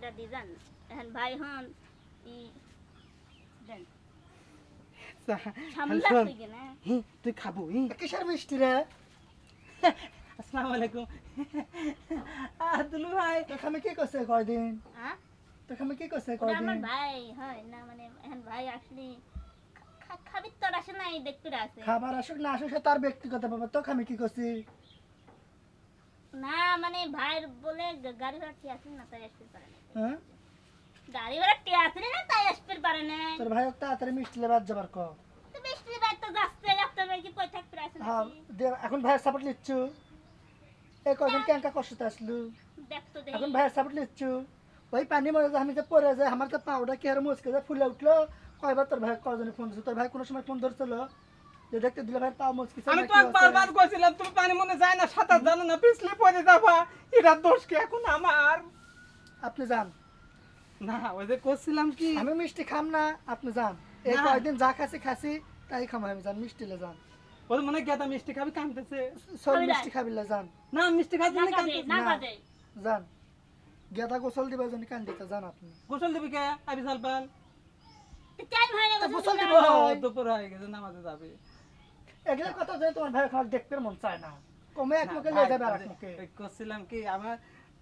এটা দিয়ে এখন ভাই হন ই দেন। তুই না? হি, তুই খাব হি। কিসের মিষ্টি রে? আসসালামু আলাইকুম আহ, দুলু ভাই। তোকে আমি কি করছে কয়দিন? হ্যাঁ তোকে আমি কি করছে ওটা আমার ভাই হয় না মানে এখন ভাই আসলে খা- খাবির তোর আসে নাই দেখতে আছে খাবার আসুক না আসুক সে তার ব্যক্তিগত ব্যাপার। তোকে আমি কি করছি না মানে ভাইয়ের বলে গাড়ি ভাড়া টি আছে না তাই আসতে পারে না হ্যাঁ? গাড়ি ভাড়া টি না তাই আসতে পারে না? তোর ভাই তাড়াতাড়ি মিষ্টি লেবার যাবার ক। তো বৃষ্টি তো যাচ্ছে আপনার ভাই কি কই থাকতে আছে হ্যাঁ এখন ভাইয়ের সাপোর্ট লিচ্ছু এই কয়দিন কেনকা কষ্ট আসলু? দেখ তো দেখি। এখন ভাইয়ের সাপোর্ট লিচ্ছু ওই পানি মরে আমি যে পরে যায় আমার তো পাউডার কি আর মুসকে যায় ফুলে উঠল? কয়বার তোর ভাই কজনে ফোন তোর ভাই কোনো সময় ফোন ধরছিল? যে দেখতে দিলে ভাই পাও মুসকি আমি তো বারবার কইছিলাম তুমি পানি মনে যায় না সাঁতার জানো না পিছলে পড়ে যাবা। এটা দোষ কি এখন আমার? আপনি যান। না ওই যে করছিলাম কি? আমি মিষ্টি খাম না আপনি যান। এই না। কয়দিন যা খাসি খাসি তাই খাম আমি যান মিষ্টিলে যান। ওই মনে গেদা মিষ্টি খাবি কাঁদতেছে সব খাবি। মিষ্টি খাবিলে যান। না মিষ্টি খাবি না কাঁদতেছে না। যান। গেদা গোসল দিবার জন্য কান্দিতে যান আপনি। গোসল দিবি কে? আবি সালপাল টাইম হয় না গোসল দিব দুপুর হয়ে গেছে নামাজে যাবে। এগুলা কথা যে তোমার ভাই খাওয়া দেখতে মন চায় না কমে এক না, মুখে ভাই, যাবে আর এক মুখে। করছিলাম কি আমার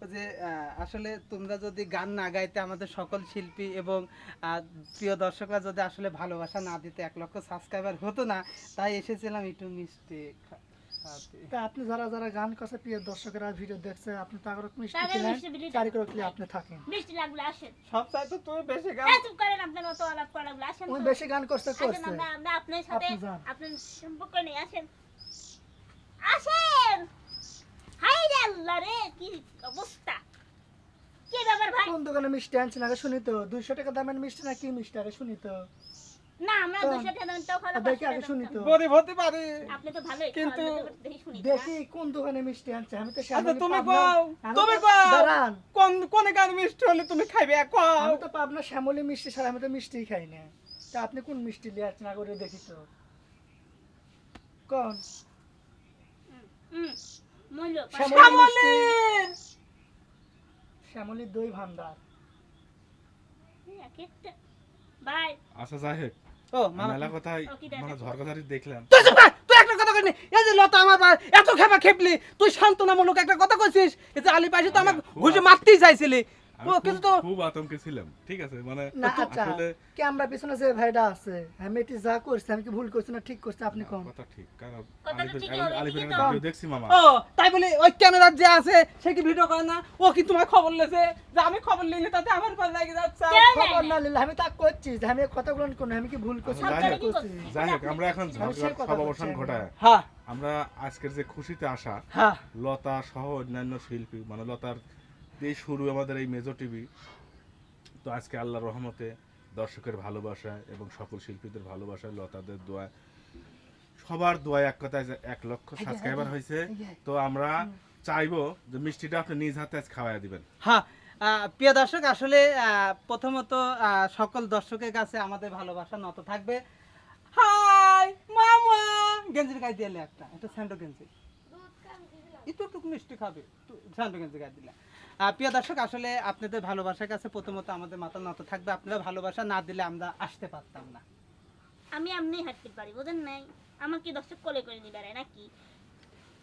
যে আহ, আসলে তোমরা যদি গান না গাইতে আমাদের সকল শিল্পী এবং আহ, প্রিয় দর্শকরা যদি আসলে ভালোবাসা না দিতে এক লক্ষ সাবস্ক্রাইবার হতো না তাই এসেছিলাম একটু মিষ্টি তা আপনি যারা যারা গান করছে প্রিয় দর্শকেরা ভিডিও দেখছে আপনি তাগর মিষ্টি খেলেন মিষ্টি বিলি চারি করে আপনি থাকেন। বৃষ্টি লাগলে আসেন। সব চাইতে তুমি বেশি গান এই চুপ করেন আপনার মতো আলাপ করা লাগলে আসেন উনি তো। বেশি গান করতে আসেন করছে। আমরা আমরা আপনার সাথে আপনি আপনার সম্পর্ক নেই আসেন। আসেন! হাই রে আল্লাহ রে কি অবস্থা কি ব্যাপার ভাই কোন দোকানে মিষ্টি আনছেন আগে শুনি তো। দুইশো টাকা দামের মিষ্টি না কি মিষ্টি? আগে শুনি তো। না আমরা কোন? দুশো টাকা দাম তাও খাওয়া দেখি আগে শুনি তো। গরিব হতে পারে। আপনি তো ভালোই কিন্তু দেখি- দেখি শুনি দেখি কোন দোকানে মিষ্টি আনছে? আমি তো আচ্ছা শ্যামলী তুমি পাবনা- কও তুমি কও দাঁড়ান। কোন কোন গান মিষ্টি হলে তুমি খাইবে? কও। আমি তো পাবনা শ্যামলী মিষ্টি ছাড়া আমি তো মিষ্টি খাই না। তা আপনি কোন মিষ্টি নিয়ে আসছেন? আগে দেখি তো। কোন? হুম শ্যামলীর দই ভান্ডার। আচ্ছা যাই হোক। ও মেলা কথাই ও, কি দেখা? দেখলাম। তুই চুপ কর, তুই একটা কথা কইনি এই যে লতা আমার এত খেপা খেপলি। তুই একটা কথা কইছিস। এই যে আলী পাশে তো আমাকে খুব ঘুষে মারতেই চাইছিলি। ও কিন্তু তো খুব আতঙ্কে ছিলাম। ঠিক আছে মানে না আচ্ছা। ক্যামেরা পিছনে যে ভাইটা আছে আমি এটি যা করছি আমি কি ভুল করছি না ঠিক করছি আপনি কোন। কথা ঠিক কারণ আলিফের- আমি হবে, আলিফের ঠিকই একটা তো। ভিডিও দেখছি মামা। ও তাই বলে ওই ক্যামেরার যে আছে সে কি ভিডিও করে না? ও কি তোমার খবর লেছে? যে আমি খবর লিনি তাতে আমার পর লাগে যাচ্ছে। খবর না নিলে আমি তা করছি যে আমি কথাগুলো কোন আমি কি ভুল করছি যাই হোক, আমরা এখন সব অবসান ঘটায়। হ্যাঁ। আমরা আজকের যে খুশিতে আসা হ্যাঁ। লতা সহ অন্যান্য শিল্পী মানে লতার এই শুরু আমাদের এই মেজর টিভি। তো আজকে আল্লাহর রহমতে দর্শকের ভালোবাসা এবং সকল শিল্পীদের ভালোবাসা লতাদের দোয়া সবার দোয়া এক কথায় এক লক্ষ সাবস্ক্রাইবার হয়েছে। তো আমরা চাইব যে মিষ্টিটা আপনি নিজ হাতে আজ খাওয়াই দিবেন। হ্যাঁ প্রিয় দর্শক আসলে আহ, প্রথমত আহ, সকল দর্শকের কাছে আমাদের ভালোবাসা নত থাকবে। হাই মামা! গেঞ্জির গায়ে দিলে একটা একটা স্যান্ডো গেঞ্জি। একটু একটু মিষ্টি খাবে স্যান্ডো গেঞ্জি গায়ে দিলে। প্রিয় দর্শক আসলে আপনাদের ভালোবাসার কাছে প্রথমত আমাদের মাথা নত থাকবে। আপনারা ভালোবাসা না দিলে আমরা আসতে পারতাম না। আমি এমনি হাঁটতে পারি বুঝেন নাই? আমার কি দর্শক কোলে করে নিবে নাকি?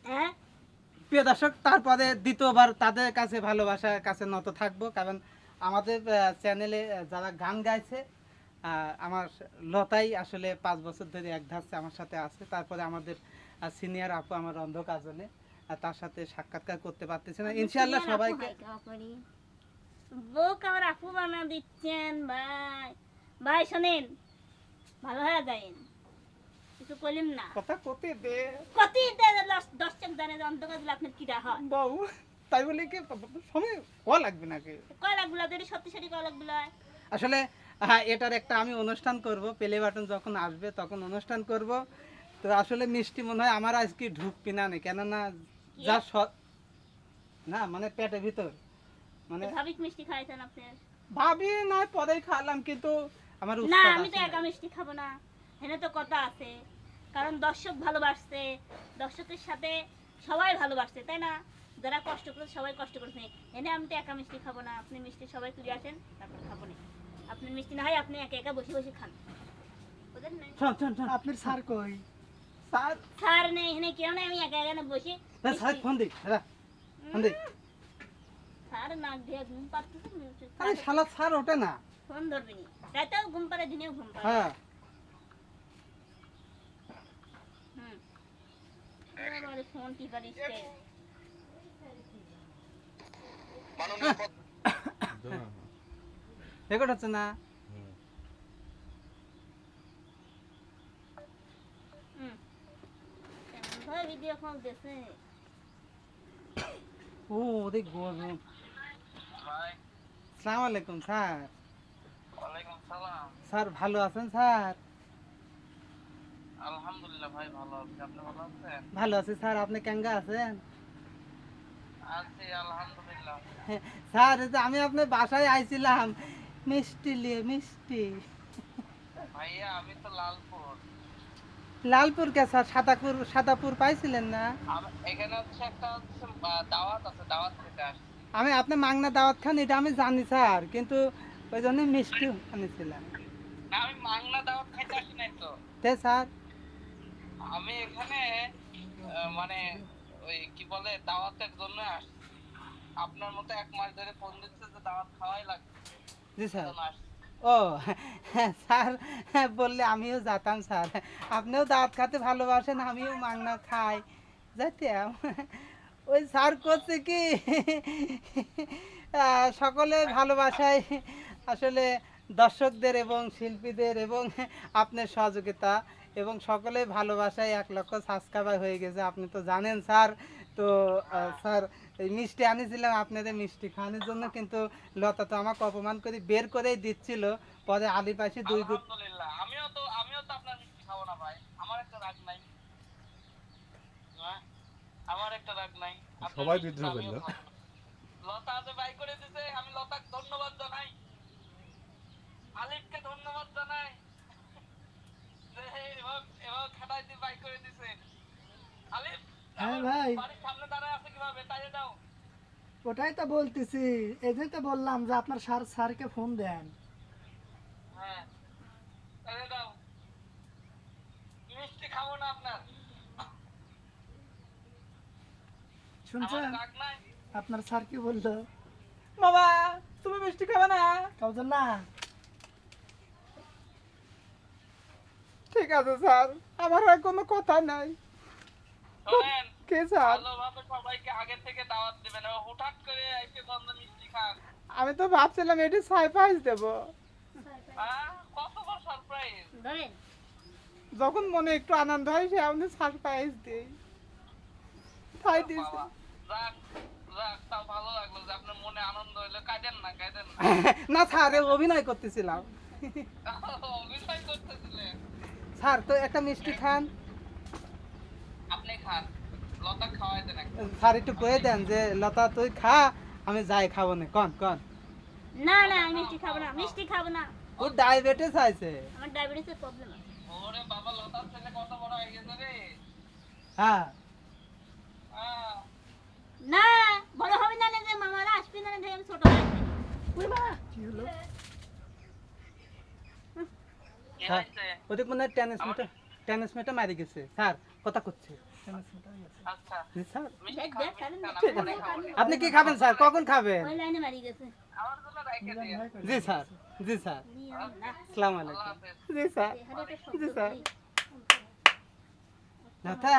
হ্যাঁ? প্রিয় দর্শক তারপরে দ্বিতীয়বার তাদের কাছে ভালোবাসার কাছে নত থাকব কারণ আমাদের চ্যানেলে যারা গান গাইছে আমার লতাই আসলে পাঁচ বছর ধরে এক ধারছে আমার সাথে আছে। তারপরে আমাদের সিনিয়র আপু আমার অন্ধ কাজলে তার সাথে সাক্ষাৎকার করতে পারতেছে না। ইনশাল্লাহ সবাইকে হাই খাওয়া করি। বউ কাবার আপু বানা দিচ্ছেন ভাই। ভাই শোনেন। ভালো হয়ে যায়েন কিছু কইলেন না? কথা কতে দে। কত দর্শক জানে যে অন্ধকার দিলে আপনার কিটা হয়? বউ তাই বলে কি সময় হওয়া লাগবে নাকি? কয় লাগগুলো যদি সত্যি সত্যি কয় লাগগুলো আসলে হ্যাঁ এটার একটা আমি অনুষ্ঠান করব। প্লে বাটন যখন আসবে তখন অনুষ্ঠান করব। তো আসলে মিষ্টি মনে হয় আমার আজকে ঢুকবি না নেই। কেননা যা স- না মানে পেটের ভিতর। মানে ভাবিক মিষ্টি খাইছেন আপনি? ভাবি না পরেই খাওয়ালাম কিন্তু আমার না আমি তো একা মিষ্টি খাব না। এখানে তো কথা আছে। কারণ দর্শক ভালোবাসছে। দর্শকের সাথে সবাই ভালোবাসছে তাই না? যারা কষ্ট করে সবাই কষ্ট করেছে। এনে আমি তো একা মিষ্টি খাব না। আপনি মিষ্টি সবাই তুলে আসেন তারপর খাব না। আপনার মিষ্টি না হয় আপনি একা একা বসে বসে খান। শোন শোন। আপনার স্যার কই? স্যার স্যার নেই এখানে কেউ নেই আমি একা একা না বসে। না, স্যার ফোন দিক দাদা ফোন দিক স্যার নাক দিয়ে ঘুম পাচ্ছে আরে শালা স্যার ওঠে না। ফোন ধরবি নি। রাতেও ঘুম পারে দিনেও ঘুম পারে হ্যাঁ। হুম। ফোন কি পারিস রেকর্ড হচ্ছে না হুম। হুম কেমন ভাবে ভিডিও কল দিছে ও ওদের গরম সালাম আলাইকুম স্যার ওয়ালাইকুম সালাম। স্যার ভালো আছেন স্যার? আলহামদুলিল্লাহ ভাই ভালো আছি। আপনি ভালো আছেন? ভালো আছি স্যার। আপনি কেঙ্গা আছেন? আছি আলহামদুলিল্লাহ। স্যার আমি আপনার বাসায় আইছিলাম। মিষ্টি নিয়ে মিষ্টি। ভাইয়া আমি তো লালপুর। লালপুর কে স্যার সাদাপুর সাদাপুর পাইছিলেন না? এখানে হচ্ছে একটা হচ্ছে দাওয়াত আছে দাওয়াত খেতে আমি আপনি মাংনা দাওয়াত খান এটা আমি জানি স্যার কিন্তু ওই জন্য মিষ্টি আনিছিলাম। আমি মাংনা দাওয়াত খাইতে আসি নাই তো। তে স্যার? আমি এখানে মানে ওই কি বলে দাওয়াতের জন্য আসছি। আপনার মতো এক মাস ধরে ফোন দিচ্ছে যে দাওয়াত খাওয়াই লাগবে। জি স্যার। ও, স্যার, বললে আমিও যেতাম, স্যার। আপনিও দাঁত খাতে ভালোবাসেন, আমিও মাংনা খাই। যেতাম ওই স্যার করছে কি? সকলে ভালোবাসায় আসলে দর্শকদের এবং শিল্পীদের এবং আপনার সহযোগিতা এবং সকলে ভালোবাসায় এক লক্ষ সাবস্ক্রাইবার হয়ে গেছে। আপনি তো জানেন, স্যার তো স্যার এই মিষ্টি আনিছিলাম আপনাদের মিষ্টি খাওয়ানোর জন্য কিন্তু লতা তো আমাকে অপমান করে বের করেই দিচ্ছিল। পরে আলি পাশে দুই আলহামদুলিল্লাহ আমিও তো আমিও তো আপনার মিষ্টি খাব না ভাই। আমার একটা রাগ নাই। হ্যাঁ? আমার একটা রাগ নাই। সবাই বিদ্রোহ করল। লতা যে বাই করে দিতে আমি লতাকে ধন্যবাদ জানাই। আলিফকে ধন্যবাদ জানাই। যে এবার এবার খাটাই দিয়ে বাই করে দিছে। আলিফ হ্যাঁ ভাই। ওটাই তো বলতেছি। এই তো বললাম যে আপনার স্যার স্যারকে ফোন দেন। হ্যাঁ। খাব আপনার। শুনছেন? স্যার কি বলল? বাবা তুমি মিষ্টি খাবে না? কাউজন না? ঠিক আছে স্যার। আমার আর কোনো কথা নাই। কে স্যার? ভালোভাবে সবাইকে আগে থেকে দাওয়াত দিবেন হুটহাট করে এসে গন্ধ মিষ্টি খান। আমি তো ভাবছিলাম এটি সারপ্রাইজ দেব। হ্যাঁ? কত বড় সারপ্রাইজ ধরেন। যখন মনে একটু আনন্দ হয় সে আমি সারপ্রাইজ দিই। তাই মনে না স্যার অভিনয় করতেছিলাম। অভিনয় করতেছিলেন? স্যার তো একটা মিষ্টি খান। আপনি খান। স্যার একটু কয়ে দেন যে লতা তুই খা আমি যাই খাব না। কন কন। না না আমি মিষ্টি খাব না মিষ্টি খাব না। ওর ডায়াবেটিস আছে। আমার ডায়াবেটিসের প্রবলেম আছে। ওরে বাবা লতার ছেলে কত বড় হয়ে গেছে রে। হ্যাঁ। না বড় হবে না যে মামারা আসবে না যে আমি ছোট হয়ে ওই মা কি হলো? হ্যাঁ। ওদিক মনে হয় ট্রান্সমিটার ট্রান্সমিটার মারি গেছে। স্যার কথা করছে আচ্ছা। আপনি কি খাবেন স্যার? কখন খাবেন? জি স্যার। জি স্যার। না আলাইকুম। জি স্যার। জি স্যার। লতা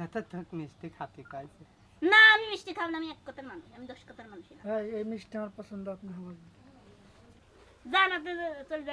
লতা তোকে মিষ্টি খাতে খাইছে। না আমি মিষ্টি খাব না আমি এক কথার মানুষ আমি দশ কথার মানুষ হ্যাঁ এই মিষ্টি আমার পছন্দ আপনি যান আপনি চলে